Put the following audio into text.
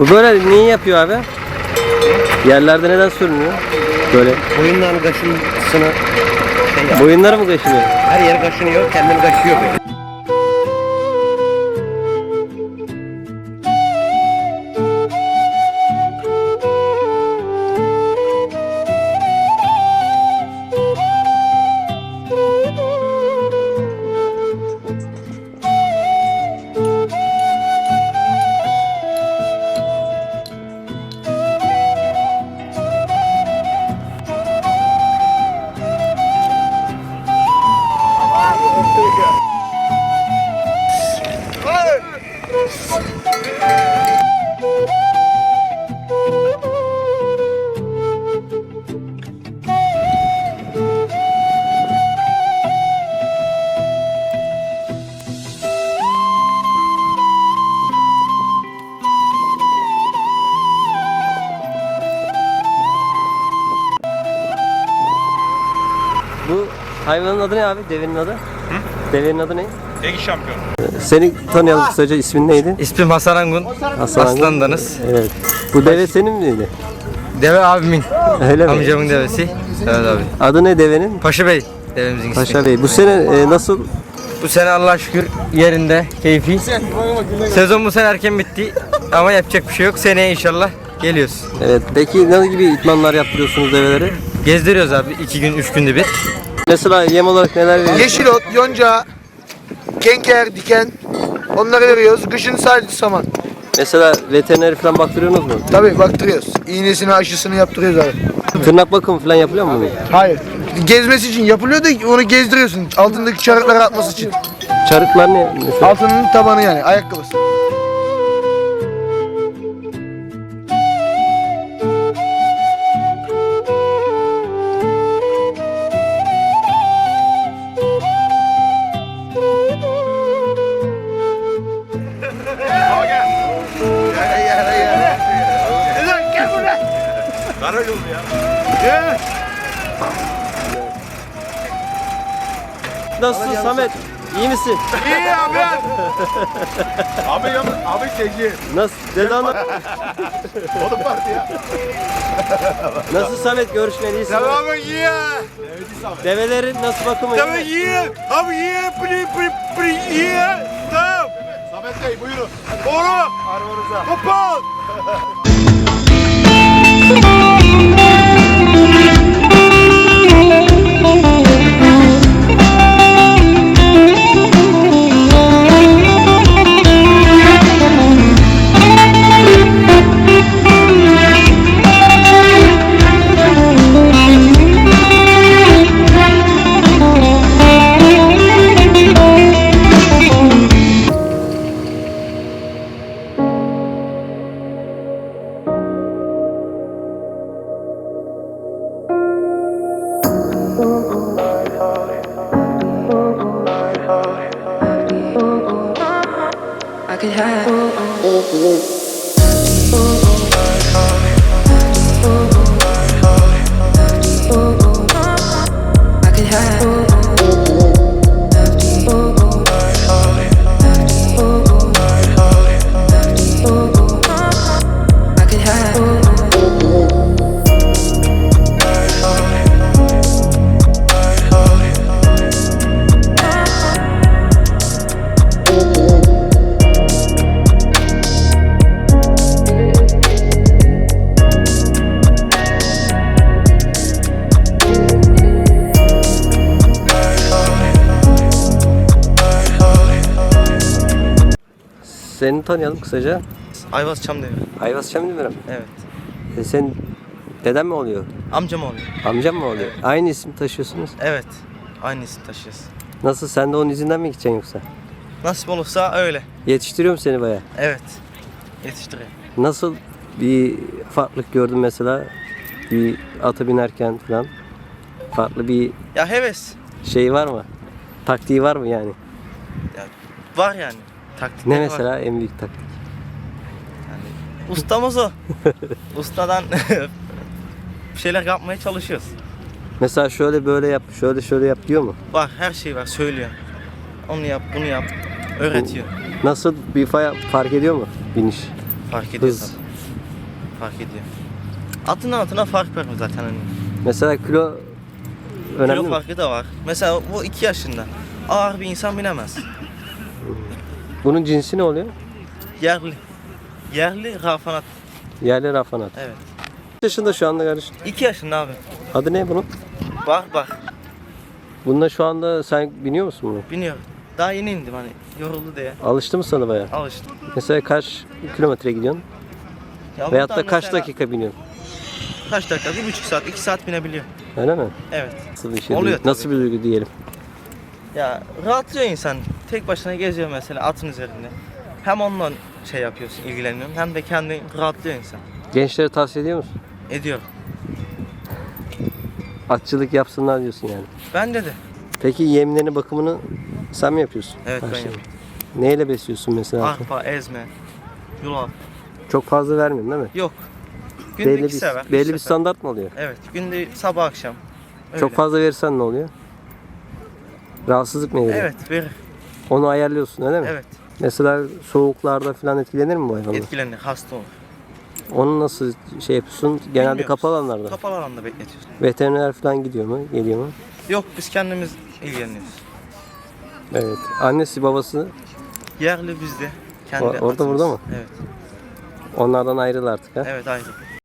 Bu böyle niye yapıyor abi? Yerlerde neden sürünüyor? Böyle Boyunların kaşıntısını şey ya, boyunları mı kaşınıyor? her yeri kaşınıyor, kendini kaşıyor böyle. Hayvanın adı ne abi? Devenin adı? Devenin adı ne? Ege şampiyon. Seni tanıyalım kısaca ismin neydi? İsmim Hasan Angun. Hasan Angun. Aslandanız. Evet. Bu deve senin miydi? Deve abimin. Öyle mi? Amcamın devesi. Evet abi. Adı ne devenin? Paşa Bey devemizin ismi. Paşa Bey. Bu sene e, nasıl? Bu sene Allah'a şükür yerinde, keyfi. Sezon bu sene erken bitti ama yapacak bir şey yok. Seneye inşallah geliyoruz. Evet. Peki ne gibi itmanlar yaptırıyorsunuz develeri? Gezdiriyoruz abi iki gün, üç günde bir. Mesela yem olarak neler veriyorsunuz? Yeşil ot, yonca, kenker, diken onları veriyoruz. Kışın sadece saman. Mesela veteriner falan baktırıyorsunuz mu? Tabii baktırıyoruz. İğnesini aşısını yaptırıyoruz abi. Tırnak bakımı falan yapılıyor mu? Hayır. Gezmesi için yapılıyor da onu gezdiriyorsun. Altındaki çarıkları atması için. Çarıklar ne? Mesela? Altının tabanı yani ayakkabısı. Nasılsın Samet? İyi misin? İyi abi. abi yalnız abi seyirci. Nasıl? Dede anlat. Oğlum vardı ya. Nasıl Samet görüşmen iyisin? Tamam iyi. Develerin nasıl bakımı? Tamam iyi. Abi iyi. Pri pri pri iyi. Tamam. Samet Bey buyurun. Doğru. Arabanıza. Kapat. could hide. Seni tanıyalım kısaca. Ayvaz Çamdevi. Ayvaz Şamdemirim. Evet. E sen deden mi oluyor? Amcam oluyor. Amcam mı oluyor? Aynı isim taşıyorsunuz. Evet. Aynı isim taşıyoruz. Nasıl sen de onun izinden mi gideceksin yoksa? Nasip olursa öyle. Yetiştiriyor mu seni baya? Evet. Yetiştiriyor. Nasıl bir farklılık gördün mesela? Bir ata binerken falan. Farklı bir Ya heves. şey var mı? Taktiği var mı yani? Var yani. Taktikleri Ne mesela en büyük taktik? Ustamız o. Ustadan bir şeyler yapmaya çalışıyoruz. Mesela şöyle böyle yap, şöyle şöyle yap diyor mu? Var her şey var söylüyor. Onu yap bunu yap. Öğretiyor. Nasıl bir fa- fark ediyor mu biniş? Fark ediyor Hız. tabii. fark ediyor. Atın altına fark var zaten hani. Mesela kilo önemli Kilo mi? farkı da var. Mesela bu 2 yaşında. Ağır bir insan binemez. Bunun cinsi ne oluyor? Yerli. Yerli rafanat. Yerli rafanat. Evet. Kaç yaşında şu anda kardeş? 2 yaşında abi. Adı ne bunun? Bak bak. Bunda şu anda sen biniyor musun bunu? Biniyor. Daha yeni indim hani. Yoruldu diye. Alıştı mı sana bayağı? Alıştım. Mesela kaç kilometre gidiyorsun? Ya Veyahut buradan da kaç mesela dakika biniyorsun? Kaç dakika? Bir buçuk saat, iki saat binebiliyor. Öyle mi? Evet. Nasıl bir şey? Oluyor değil? Nasıl bir duygu diyelim? Ya rahatlıyor insan. Tek başına geziyor mesela atın üzerinde. Hem onunla şey yapıyorsun, ilgileniyorsun hem de kendi rahatlıyor insan. Gençlere tavsiye ediyor musun? Ediyor. Atçılık yapsınlar diyorsun yani. Bence de. Peki yemlerini bakımını sen mi yapıyorsun? Evet ben yapıyorum. Neyle besliyorsun mesela? Arpa, ezme, yulaf. Çok fazla vermiyorsun değil mi? Yok. Günde belli iki bir, sefer. üç belli bir sefer. standart mı oluyor? Evet. Günde sabah akşam. Öyle. Çok fazla verirsen ne oluyor? Rahatsızlık mı geliyor? Evet verir. Onu ayarlıyorsun öyle mi? Evet. Mesela soğuklarda falan etkilenir mi bu hayvanlar? Etkilenir. Hasta olur. Onu nasıl şey yapıyorsun? Genelde Bilmiyoruz. kapalı alanlarda. Kapalı alanda bekletiyorsun. Veteriner falan gidiyor mu? Geliyor mu? Yok biz kendimiz ilgileniyoruz. Evet. Annesi babası Yerli bizde. Kendi O- orada, atımız. burada mı? Evet. onlardan ayrıl artık ha. Evet ayrı.